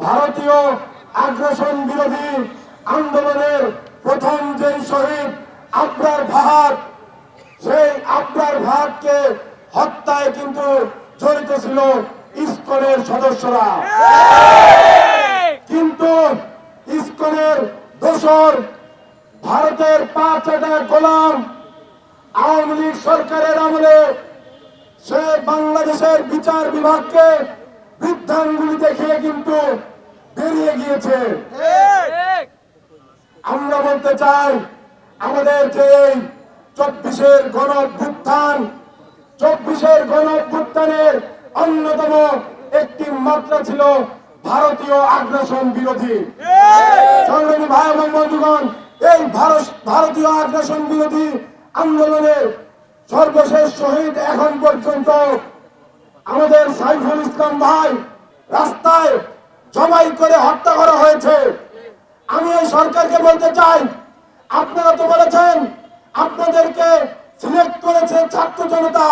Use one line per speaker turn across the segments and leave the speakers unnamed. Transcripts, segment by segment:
ভারতীয় আগ্রাসন বিরোধী আন্দোলনের প্রথম যে শহীদ আবরার ভাত সেই আবরার ভাতকে হত্যায় কিন্তু জড়িত ছিল ইস্কনের সদস্যরা। কিন্তু ইস্কনের দোসর ভারতের পাঁচ একটা গোলাম আওয়ামী লীগ সরকারের আমলে সে বাংলাদেশের বিচার বিভাগকে বৃদ্ধাঙ্গুলি দেখিয়ে কিন্তু বেরিয়ে গিয়েছে। আমরা বলতে চাই আমাদের যে চব্বিশের গণ অভ্যুত্থান চব্বিশের গণ অভ্যুত্থানের অন্যতম একটি মাত্রা ছিল ভারতীয় আগ্রাসন বিরোধী। সংগ্রামী ভাই এবং বন্ধুগণ এই ভারত ভারতীয় আগ্রাসন বিরোধী আন্দোলনের সর্বশেষ শহীদ এখন পর্যন্ত আমাদের সাইফুল ইসলাম ভাই রাস্তায় জবাই করে হত্যা করা হয়েছে। আমি এই সরকারকে বলতে চাই আপনারা তো বলেছেন আপনাদেরকে সিলেক্ট করেছে ছাত্র জনতা।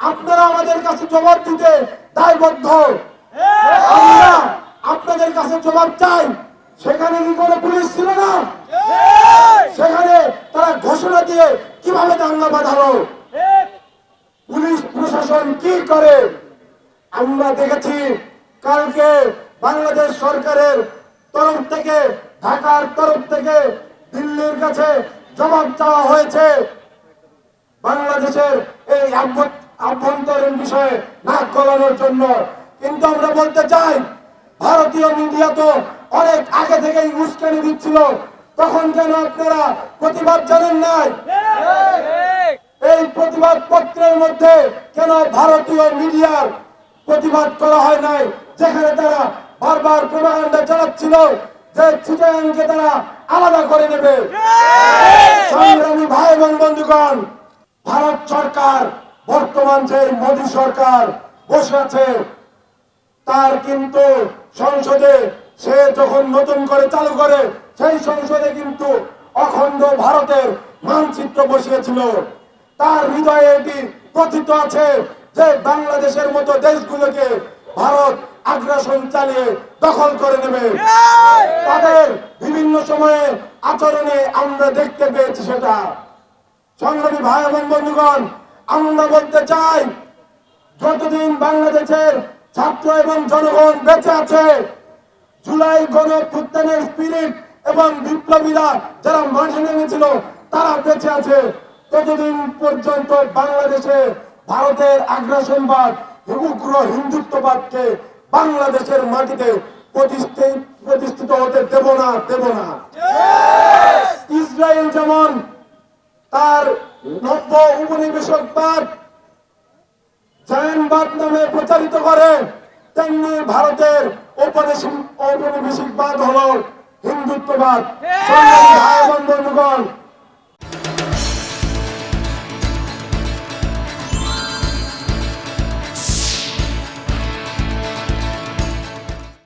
আপনারা আমাদের কাছে জবাব দিতে দায়বদ্ধ। আমরা আপনাদের কাছে জবাব চাই সেখানে কি কোনো পুলিশ ছিল না? সেখানে তারা ঘোষণা দিয়ে কীভাবে দাঙ্গা বাঁধালো? প্রশাসন কি করে? আমরা দেখেছি কালকে বাংলাদেশ সরকারের তরফ থেকে, ঢাকার তরফ থেকে দিল্লির কাছে জবাব চাওয়া হয়েছে। বাংলাদেশের এই আভ্য- আভ্যন্তরীণ বিষয়ে নাক গলানোর জন্য। কিন্তু আমরা বলতে চাই, ভারতীয় মিডিয়া তো অনেক আগে থেকেই উস্কানি দিচ্ছিল। তখন কেন আপনারা প্রতিবাদ জানেন নাই? প্রতিবাদ পত্রের মধ্যে কেন ভারতীয় মিডিয়ার প্রতিবাদ করা হয় নাই? যেখানে তারা বারবার প্রোপাগান্ডা চালাচ্ছিল যে চিটাঙ্গে তারা আলাদা করে নেবে। সংগ্রামী ভাই এবং বন্ধুগণ, ভারত সরকার, বর্তমান যে মোদী সরকার বসে আছে, তার কিন্তু সংসদে সে যখন নতুন করে চালু করে, সেই সংসদে কিন্তু অখণ্ড ভারতের মানচিত্র বসিয়েছিল। তার হৃদয়ে এটি কথিত আছে যে বাংলাদেশের মতো দেশগুলোকে ভারত আগ্রাসন চালিয়ে দখল করে নেবে। তাদের বিভিন্ন সময়ে আচরণে আমরা দেখতে পেয়েছি সেটা। সংগ্রামী ভাই এবং বন্ধুগণ, আমরা বলতে চাই, যতদিন বাংলাদেশের ছাত্র এবং জনগণ বেঁচে আছে, জুলাই গণ স্পিরিট এবং বিপ্লবীরা যারা মাঠে নেমেছিল, তারা বেঁচে আছে। ততদিন পর্যন্ত বাংলাদেশে ভারতের আগ্রাসনবাদ উগ্র হিন্দুত্ববাদকে বাংলাদেশের মাটিতে প্রতিষ্ঠিত হতে দেব না দেব না। ইসরায়েল যেমন তার নব্য উপনিবেশকবাদ জায়নবাদ নামে প্রচারিত করে তেমনি ভারতের ঔপনিবেশিক ঔপনিবেশিকবাদ হলো হিন্দুত্ববাদ। ভাই বন্ধুগণ